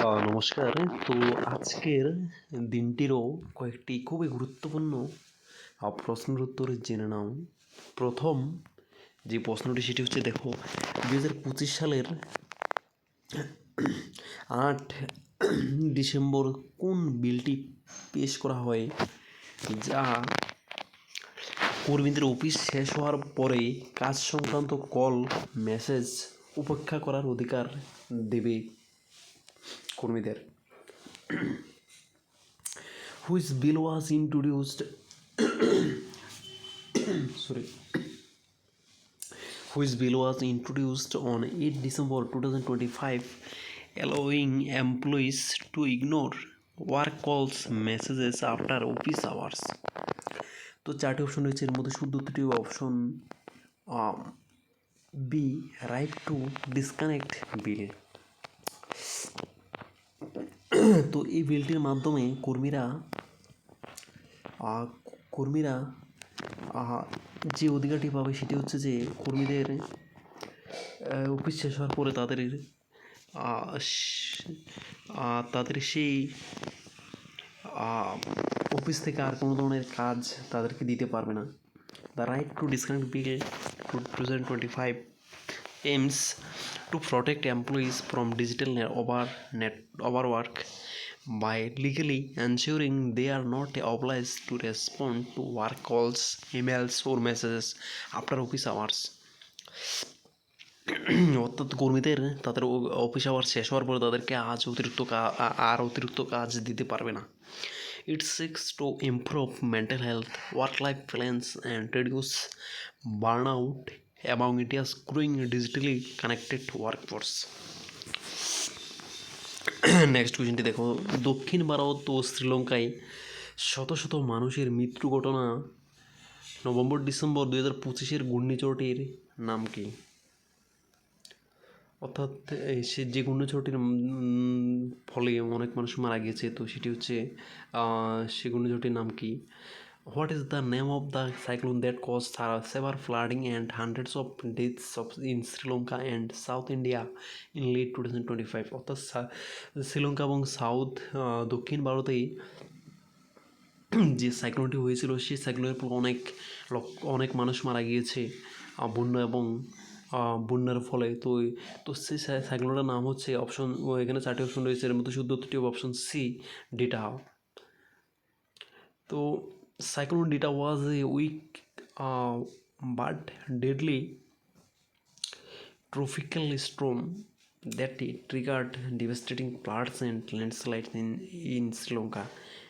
নমস্কার। তো আজকের দিনটিরও কয়েকটি খুবই গুরুত্বপূর্ণ প্রশ্নের উত্তর জেনে নাও। প্রথম যে প্রশ্নটি, সেটি হচ্ছে দেখো দু হাজার পঁচিশ সালের আট ডিসেম্বর কোন বিলটি পেশ করা হয়? যা কর্মীদের অফিস শেষ হওয়ার পরে কাজ সংক্রান্ত কল, মেসেজ উপেক্ষা করার অধিকার দেবে। কর্মীদের which bill was introduced sorry which bill was introduced on 8 December 2025 allowing employees to ignore work calls messages after office hours তো চারটি অপশন রয়েছে এর মধ্যে শুদ্ধ উত্তরটি option B right to disconnect bill তো এই বিলটির মাধ্যমে কর্মীরা কর্মীরা যে অধিকারটি পাবে সেটি হচ্ছে যে কর্মীদের অফিস শেষ হওয়ার পরে তাদের তাদের সেই অফিস থেকে আর কোনো ধরনের কাজ তাদেরকে দিতে পারবে না। The right to disconnect bill two thousand twenty five aims to protect employees from digital ne- over net overwork by legally ensuring they are not obliged to respond to work calls emails or messages after office hours অর্থাৎ কর্মীদের তাদের office hour শেষ হওয়ার পরে তাদেরকে আজ অতিরিক্ত আর অতিরিক্ত কাজ দিতে পারবে না it seeks to improve mental health work life balance and reduce burn India's growing digitally connected workforce next কোয়েশ্চেনটি দেখো। দক্ষিণ ভারত ও শ্রীলঙ্কায় শত শত মানুষের মৃত্যু ঘটনা নভেম্বর ডিসেম্বর দুই হাজার পঁচিশের ঘূর্ণিঝড়টির নাম কি? অর্থাৎ সে যে ঘূর্ণিঝড়টির ফলে অনেক মানুষ মারা গেছে তো সেটি হচ্ছে সে ঘূর্ণিঝড়টির নাম কি? What is the name of the cyclone that cause severe flooding and hundreds of deaths of in Sri Lanka and south India in late two thousand twenty five অর্থাৎ শ্রীলঙ্কা এবং সাউথ দক্ষিণ ভারতেই যে সাইক্লোনটি হয়েছিল, সেই সাইক্লোনের পর অনেক অনেক মানুষ মারা গিয়েছে বন্যা এবং বন্যার ফলে। তো তো সেই সাইক্লোনটার নাম হচ্ছে অপশন এখানে চারটি অপশন রয়েছে। এর মধ্যে শুদ্ধ উত্তরটি অপশন সি ডেটা তো cyclone data was a weak uh, but deadly tropical storm that triggered devastating floods and landslides in, in Sri Lanka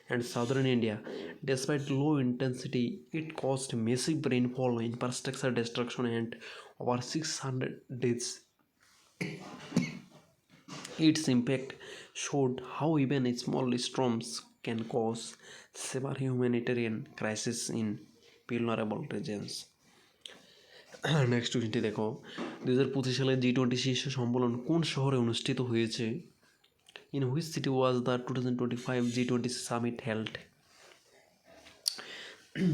and southern India. Despite low intensity, it caused massive rainfall, infrastructure destruction, and over 600 deaths. its impact showed how even small storms can cause severe humanitarian crisis in vulnerable regions. Next কোয়েশ্চেনটি দেখো। দু হাজার পঁচিশ সালে জি twenty শীর্ষ সম্মেলন কোন শহরে অনুষ্ঠিত হয়েছে? In which city was the two thousand twenty five G twenty summit held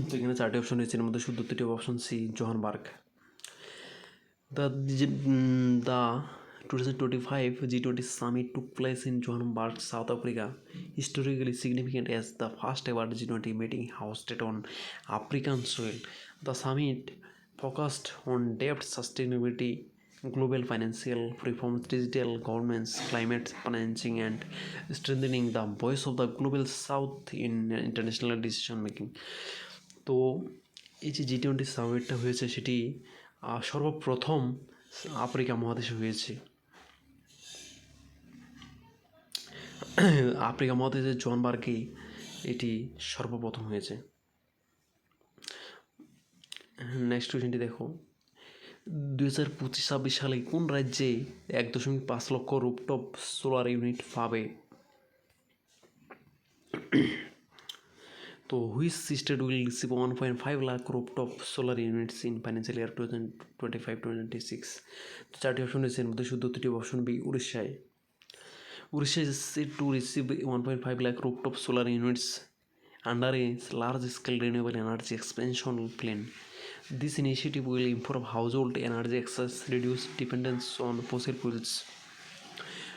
তো এখানে চারটি অপশন রয়েছে। এর মধ্যে শুদ্ধ উত্তরটি option C, Johannesburg. The the two thousand twenty five G twenty summit took place in Johannesburg south Africa historically significant as the first ever G20 meeting hosted on African soil. The summit focused on debt sustainability, global financial reforms, digital governments, climate financing, and strengthening the voice of the global south in international decision making. তো এই যে জি twenty সামিটটা হয়েছে সেটি সর্বপ্রথম Africa মহাদেশে হয়েছে Africa মহাদেশের জোহানবার্গে এটি সর্বপ্রথম হয়েছে। নেক্সট কোয়েশ্চেনটি দেখো। দু হাজার পঁচিশ ছাব্বিশ সালে কোন রাজ্যে এক দশমিক পাঁচ লক্ষ রুপটপ সোলার ইউনিট পাবে? তো which state will receive one point five lakh rooftop solar units in financial year two thousand twenty five twenty six তো চারটি অপশন রয়েছে, এর মধ্যে শুদ্ধ উত্তরটি অপশন বি উড়িষ্যায়। Odisha is set to receive 1.5 lakh rooftop solar units under a large scale renewable energy expansion plan. This initiative will improve household energy access, reduce dependence on fossil fuels,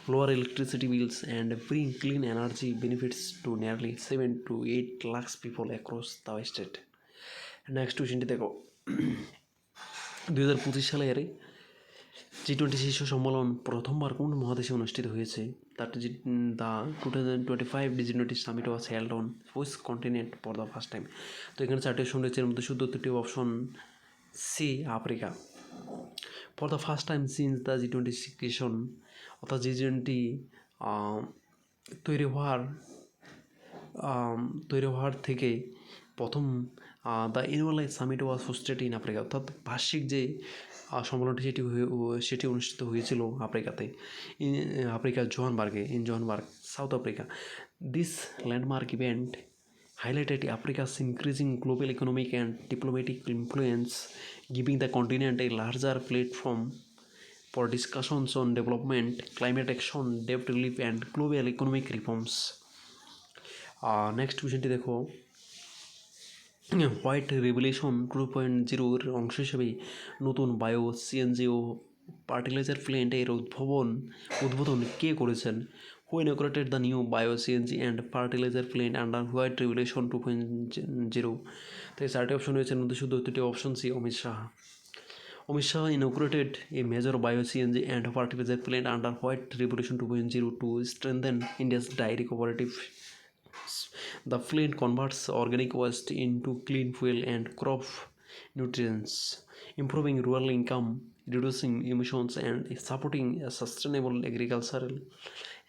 lower electricity bills and bring clean energy benefits to nearly 7 to 8 lakhs people across the state next কোয়েশ্চেনটি দেখো দুই হাজার পঁচিশ সালের জি twenty শীর্ষ সম্মেলন প্রথমবার কোন মহাদেশে অনুষ্ঠিত হয়েছে? The two thousand twenty five G twenty summit was held on continent for the first time তো এখানে চারটি অপশন রয়েছে, এর মধ্যে শুদ্ধ উত্তরটি option C Africa for the first time since the G twenty inception অর্থাৎ জি টোয়েন্টি তৈরি হওয়ার তৈরি হওয়ার থেকে প্রথম the annual life summit was hosted in Africa. অর্থাৎ বার্ষিক যে সম্মেলনটি সেটি সেটি অনুষ্ঠিত হয়েছিল আফ্রিকাতে, ইন আফ্রিকার জোহানবার্গে in Johannesburg south Africa. This landmark event highlighted Africa's increasing global economic and diplomatic influence giving the continent a larger platform for discussions on development climate action debt relief and global economic reforms next কুয়েশনটি দেখো। White revolution two point জিরোর অংশ হিসেবে নতুন bio CNG ও fertiliser প্ল্যান্টের উদ্ভাবন, উদ্বোধন কে করেছেন who inaugurated the new bio CNG and fertiliser plant under white revolution two point zero তো এই চারটি অপশন রয়েছে, মধ্যে শুধু দুটি option C, Amit Shah Amit Shah inaugurated a major bio fertiliser and under white under White Revolution 2.0 to strengthen India's dairy cooperative. The plant converts organic waste into clean fuel and crop nutrients, improving rural income, reducing emissions, and supporting sustainable agricultural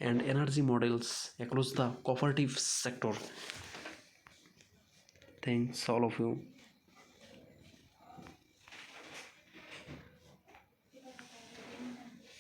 and energy models across the cooperative sector. Thanks, all of you.